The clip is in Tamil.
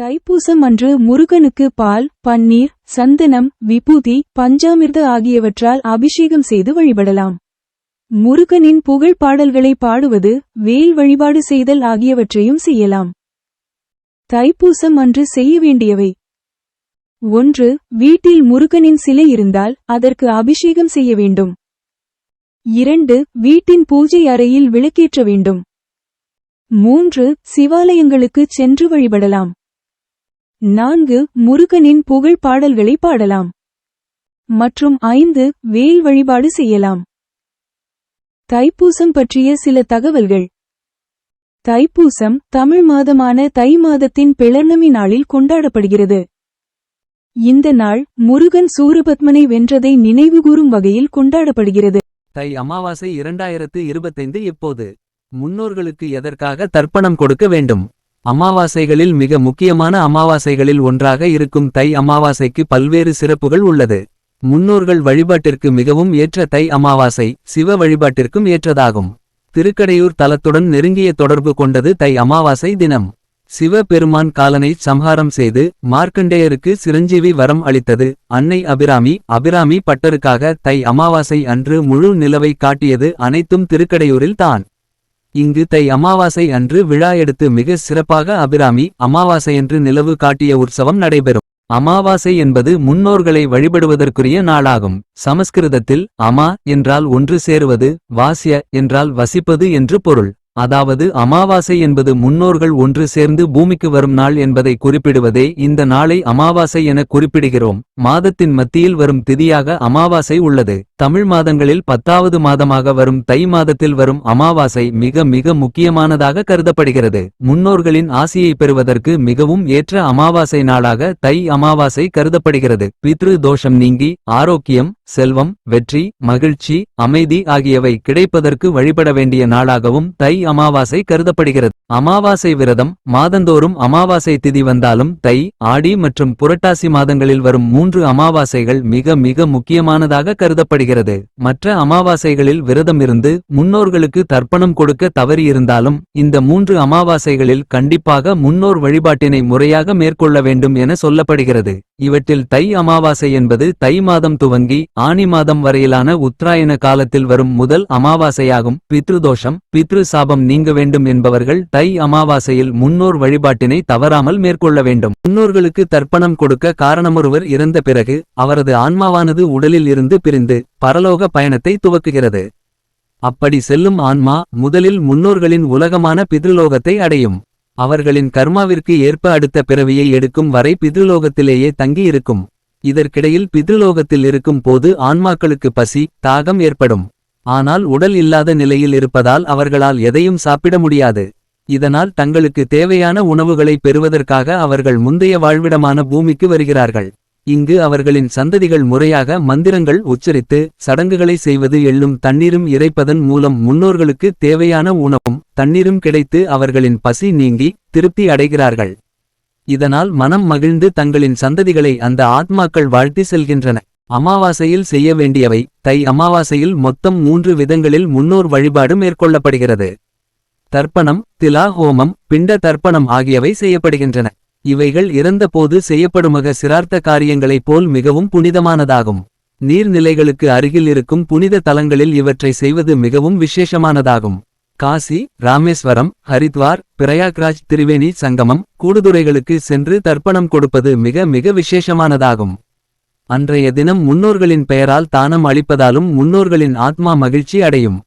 தைப்பூசம் அன்று முருகனுக்கு பால் பன்னீர் சந்தனம் விபூதி பஞ்சாமிர்த ஆகியவற்றால் அபிஷேகம் செய்து வழிபடலாம். முருகனின் புகழ் பாடல்களை பாடுவது வேல் வழிபாடு செய்தல் ஆகியவற்றையும் செய்யலாம். தைப்பூசம் அன்று செய்ய வேண்டியவை. ஒன்று வீட்டில் முருகனின் சிலை இருந்தால் அதற்கு அபிஷேகம் செய்ய வேண்டும். இரண்டு வீட்டின் பூஜை அறையில் விளக்கேற்ற வேண்டும். மூன்று சிவாலயங்களுக்குச் சென்று வழிபடலாம். நான்கு முருகனின் புகழ் பாடல்களை பாடலாம். மற்றும் ஐந்து வேல் வழிபாடு செய்யலாம். தைப்பூசம் பற்றிய சில தகவல்கள். தைப்பூசம் தமிழ் மாதமான தை மாதத்தின் பிளர்ணமி நாளில் கொண்டாடப்படுகிறது. இந்த நாள் முருகன் சூரபத்மனை வென்றதை நினைவுகூரும் வகையில் கொண்டாடப்படுகிறது. தை அமாவாசை இரண்டாயிரத்து இருபத்தைந்து இப்போது முன்னோர்களுக்கு எதற்காக தர்ப்பணம் கொடுக்க வேண்டும்? அமாவாசைகளில் மிக முக்கியமான அமாவாசைகளில் ஒன்றாக இருக்கும் தை அமாவாசைக்கு பல்வேறு சிறப்புகள் உள்ளது. முன்னோர்கள் வழிபாட்டிற்கு மிகவும் ஏற்ற தை அமாவாசை சிவ வழிபாட்டிற்கும் ஏற்றதாகும். திருக்கடையூர் தலத்துடன் நெருங்கிய தொடர்பு கொண்டது தை அமாவாசை தினம். சிவ பெருமான் காலனை சம்ஹாரம் செய்து மார்க்கண்டேயருக்கு சிரஞ்சீவி வரம் அளித்தது. அன்னை அபிராமி அபிராமி பட்டருக்காக தை அமாவாசை அன்று முழு நிலவை காட்டியது அனைத்தும் திருக்கடையூரில் தான். இங்கு தை அமாவாசை அன்று விழா எடுத்து மிக சிறப்பாக அபிராமி அமாவாசையன்று நிலவு காட்டிய உற்சவம் நடைபெறும். அமாவாசை என்பது முன்னோர்களை வழிபடுவதற்குரிய நாளாகும். சமஸ்கிருதத்தில் அமா என்றால் ஒன்று சேருவது வாஸ்ய என்றால் வசிப்பது என்று பொருள். அதாவது அமாவாசை என்பது முன்னோர்கள் ஒன்று சேர்ந்து பூமிக்கு வரும் நாள் என்பதை குறிப்பிடுவதே இந்த நாளை அமாவாசை என குறிப்பிடுகிறோம். மாதத்தின் மத்தியில் வரும் திதியாக அமாவாசை உள்ளது. தமிழ் மாதங்களில் பத்தாவது மாதமாக வரும் தை மாதத்தில் வரும் அமாவாசை மிக மிக முக்கியமானதாக கருதப்படுகிறது. முன்னோர்களின் ஆசியை பெறுவதற்கு மிகவும் ஏற்ற அமாவாசை நாளாக தை அமாவாசை கருதப்படுகிறது. பித்ரு தோஷம் நீங்கி ஆரோக்கியம் செல்வம் வெற்றி மகிழ்ச்சி அமைதி ஆகியவை கிடைப்பதற்கு வழிபட வேண்டிய நாளாகவும் தை அமாவாசை கருதப்படுகிறது. அமாவாசை விரதம் மாதந்தோறும் அமாவாசை திதி வந்தாலும் தை ஆடி மற்றும் புரட்டாசி மாதங்களில் வரும் மூன்று அமாவாசைகள் மிக மிக முக்கியமானதாக கருதப்படுகிறது. மற்ற அமாவாசைகளில் விரதம் இருந்து முன்னோர்களுக்கு தர்ப்பணம் கொடுக்க தவறியிருந்தாலும் இந்த மூன்று அமாவாசைகளில் கண்டிப்பாக முன்னோர் வழிபாட்டினை முறையாக மேற்கொள்ள வேண்டும் என சொல்லப்படுகிறது. இவற்றில் தை அமாவாசை என்பது தை மாதம் துவங்கி ஆனி மாதம் வரையிலான உத்தராயண காலத்தில் வரும் முதல் அமாவாசையாகும். பித்ருதோஷம் பித்ரு சாபம் நீங்க வேண்டும் என்பவர்கள் தை அமாவாசையில் முன்னோர் வழிபாட்டினை தவறாமல் மேற்கொள்ள வேண்டும். முன்னோர்களுக்கு தர்ப்பணம் கொடுக்க காரணமொருவர் இறந்த பிறகு அவரது ஆன்மாவானது உடலில் இருந்து பிரிந்து பரலோக பயணத்தை துவக்குகிறது. அப்படி செல்லும் ஆன்மா முதலில் முன்னோர்களின் உலகமான பித்ருலோகத்தை அடையும். அவர்களின் கர்மாவிற்கு ஏற்ப அடுத்த பிறவியை எடுக்கும் வரை பித்ருலோகத்திலேயே தங்கியிருக்கும். இதற்கிடையில் பித்ருலோகத்தில் இருக்கும் போது ஆன்மாக்களுக்கு பசி தாகம் ஏற்படும். ஆனால் உடல் இல்லாத நிலையில் இருப்பதால் அவர்களால் எதையும் சாப்பிட முடியாது. இதனால் தங்களுக்கு தேவையான உணவுகளை பெறுவதற்காக அவர்கள் முந்தைய வாழ்விடமான பூமிக்கு வருகிறார்கள். இங்கு அவர்களின் சந்ததிகள் முறையாக மந்திரங்கள் உச்சரித்து சடங்குகளை செய்வது எள்ளும் தண்ணீரும் இறைப்பதன் மூலம் முன்னோர்களுக்கு தேவையான உணவும் தண்ணீரும் கிடைத்து அவர்களின் பசி நீங்கி திருப்தி அடைகிறார்கள். இதனால் மனம் மகிழ்ந்து தங்களின் சந்ததிகளை அந்த ஆத்மாக்கள் வாழ்த்தி செல்கின்றன. அமாவாசையில் செய்ய வேண்டியவை தை அமாவாசையில் மொத்தம் மூன்று விதங்களில் முன்னோர் வழிபாடு மேற்கொள்ளப்படுகிறது. தர்ப்பணம் திலா ஹோமம் பிண்ட தர்ப்பணம் ஆகியவை செய்யப்படுகின்றன. இவைகள் இறந்தபோது செய்யப்படுமக சிரார்த்த காரியங்களைப் போல் மிகவும் புனிதமானதாகும். நீர்நிலைகளுக்கு அருகில் இருக்கும் புனித தலங்களில் இவற்றை செய்வது மிகவும் விசேஷமானதாகும். காசி ராமேஸ்வரம் ஹரித்வார் பிரயாக்ராஜ் திரிவேணி சங்கமம் கூடுதுறைகளுக்கு சென்று தர்ப்பணம் கொடுப்பது மிக மிக விசேஷமானதாகும். அன்றைய தினம் முன்னோர்களின் பெயரால் தானம் அளிப்பதாலும் முன்னோர்களின் ஆத்மா மகிழ்ச்சி அடையும்.